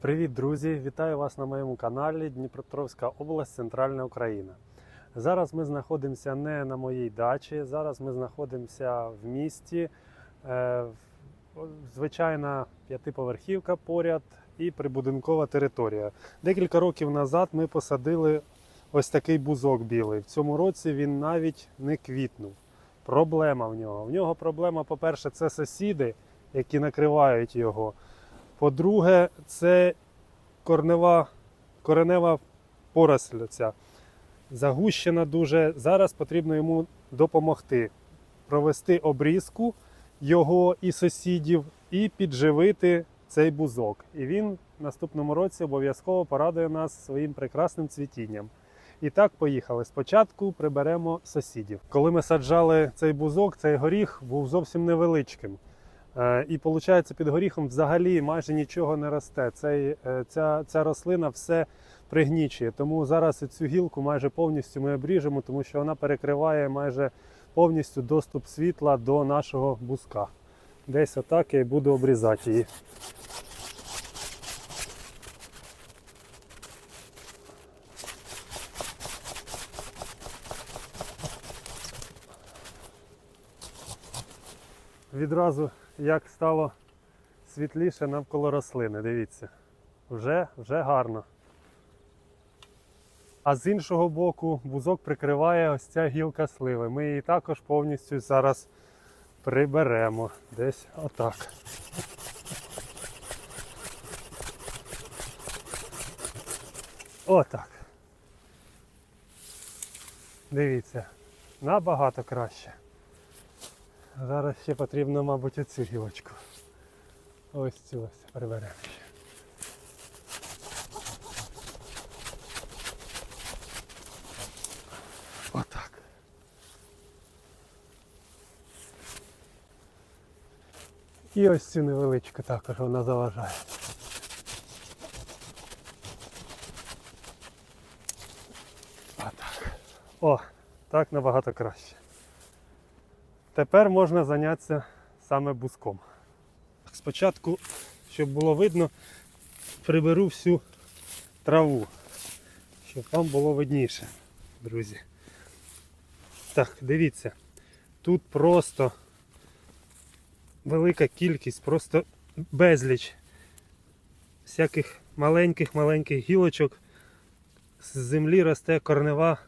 Привіт, друзі! Вітаю вас на моєму каналі Дніпропетровська область, Центральна Україна. Зараз ми знаходимося не на моїй дачі, зараз ми знаходимося в місті. Е, Звичайна п'ятиповерхівка поряд і прибудинкова територія. Декілька років назад ми посадили ось такий бузок білий. В цьому році він навіть не квітнув. Проблема в нього. В нього проблема, по-перше, це сусіди, які накривають його. По-друге, це корнева, коренева поросль ця. Загущена дуже. Зараз потрібно йому допомогти. Провести обрізку його і сусідів, і підживити цей бузок. І він в наступному році обов'язково порадує нас своїм прекрасним цвітінням. І так, поїхали. Спочатку приберемо сусідів. Коли ми саджали цей бузок, цей горіх був зовсім невеличким. Е, І виходить, під горіхом взагалі майже нічого не росте. Цей, е, ця, ця рослина все пригнічує. Тому зараз цю гілку майже повністю ми обріжемо, тому що вона перекриває майже повністю доступ світла до нашого бузка. Десь отак я і буду обрізати її. Відразу як стало світліше навколо рослини. Дивіться. Вже, вже гарно. А з іншого боку бузок прикриває ось ця гілка сливи. Ми її також повністю зараз приберемо. Десь отак. Отак. Дивіться, набагато краще. Зараз ще потрібно, мабуть, оцю гілочку. Ось цю ось приберемо ще. Отак. І ось цю невеличку також вона заважає. Отак. О, так набагато краще. Тепер можна зайнятися саме буском. Спочатку, щоб було видно, приберу всю траву, щоб вам було видніше, друзі. Так, дивіться, тут просто велика кількість, просто безліч всяких маленьких-маленьких гілочок. З землі росте корнева,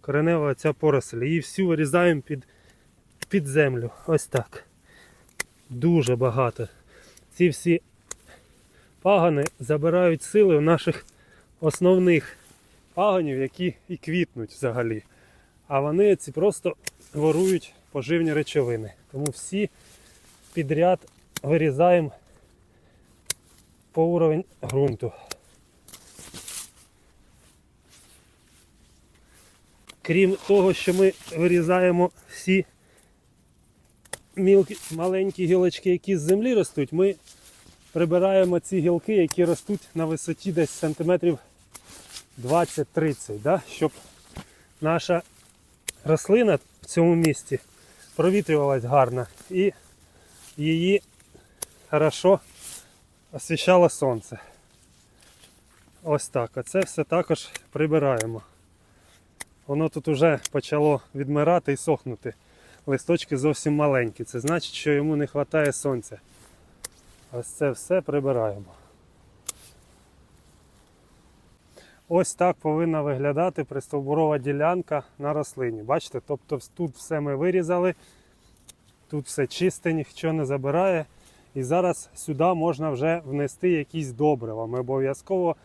коренева ця поросль. Її всю вирізаємо під під землю. Ось так. Дуже багато. Ці всі пагани забирають сили в наших основних паганів, які і квітнуть взагалі. А вони ці просто ворують поживні речовини. Тому всі підряд вирізаємо по уровень ґрунту. Крім того, що ми вирізаємо всі мілкі, маленькі гілочки, які з землі ростуть, ми прибираємо ці гілки, які ростуть на висоті десь сантиметрів 20-30, да? щоб наша рослина в цьому місці провітрювалась гарно і її хорошо освіщало сонце. Ось так. Оце все також прибираємо. Воно тут вже почало відмирати і сохнути листочки зовсім маленькі. Це значить, що йому не вистачає сонця. Ось це все прибираємо. Ось так повинна виглядати пристовбурова ділянка на рослині. Бачите, тобто тут все ми вирізали, тут все чисте, ніхто не забирає. І зараз сюди можна вже внести якісь добрива. Ми обов'язково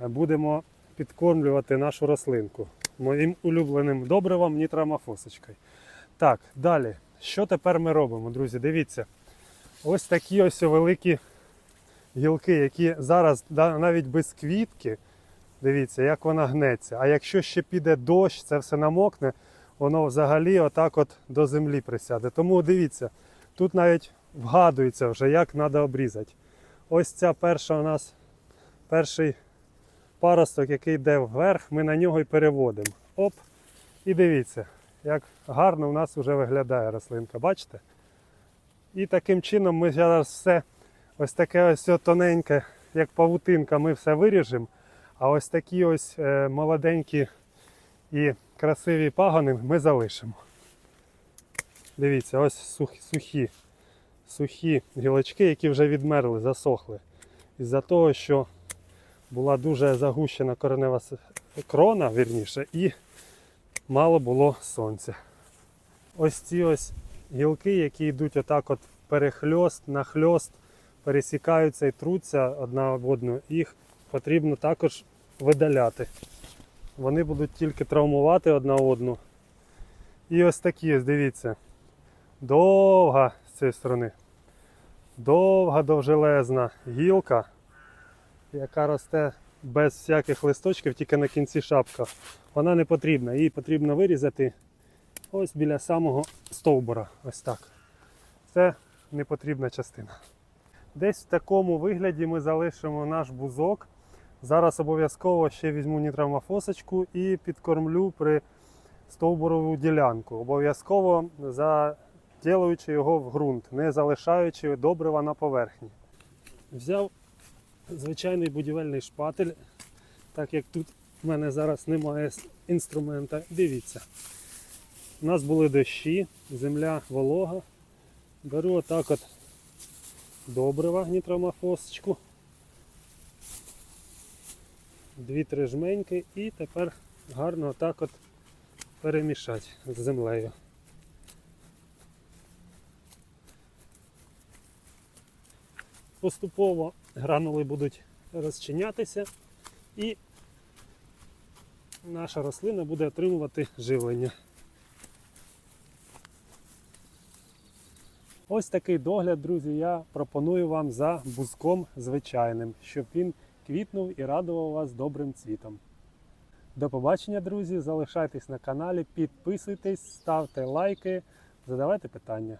будемо підкормлювати нашу рослинку моїм улюбленим добривом нітромофосочкою. Так, далі. Що тепер ми робимо, друзі? Дивіться. Ось такі ось великі гілки, які зараз навіть без квітки. Дивіться, як вона гнеться. А якщо ще піде дощ, це все намокне, воно взагалі отак от до землі присяде. Тому дивіться, тут навіть вгадується вже, як треба обрізати. Ось ця перша у нас перший паросток, який йде вверх, ми на нього і переводимо. Оп. І дивіться, як гарно у нас вже виглядає рослинка, бачите? І таким чином ми зараз все ось таке ось тоненьке як павутинка, ми все виріжемо. А ось такі ось е, молоденькі і красиві пагони ми залишимо. Дивіться, ось сухі, сухі, гілочки, які вже відмерли, засохли. Із-за того, що була дуже загущена коренева крона, вірніше, і мало було сонця. Ось ці ось гілки, які йдуть отак от перехльост, нахльост, пересікаються і труться одна об одну, їх потрібно також видаляти. Вони будуть тільки травмувати одна одну. І ось такі, дивіться, довга з цієї сторони, довга довжелезна гілка, яка росте без всяких листочків, тільки на кінці шапка. Вона не потрібна. Її потрібно вирізати ось біля самого стовбура. Ось так. Це не потрібна частина. Десь в такому вигляді ми залишимо наш бузок. Зараз обов'язково ще візьму нітрамофосочку і підкормлю при стовбурову ділянку. Обов'язково заділуючи його в ґрунт, не залишаючи добрива на поверхні. Взяв звичайний будівельний шпатель, так як тут в мене зараз немає інструмента. Дивіться. У нас були дощі, земля волога. Беру отак от добрива нітромофосочку. Дві-три жменьки і тепер гарно отак от перемішати з землею. Поступово гранули будуть розчинятися і наша рослина буде отримувати живлення. Ось такий догляд, друзі, я пропоную вам за бузком звичайним, щоб він квітнув і радував вас добрим цвітом. До побачення, друзі! Залишайтесь на каналі, підписуйтесь, ставте лайки, задавайте питання.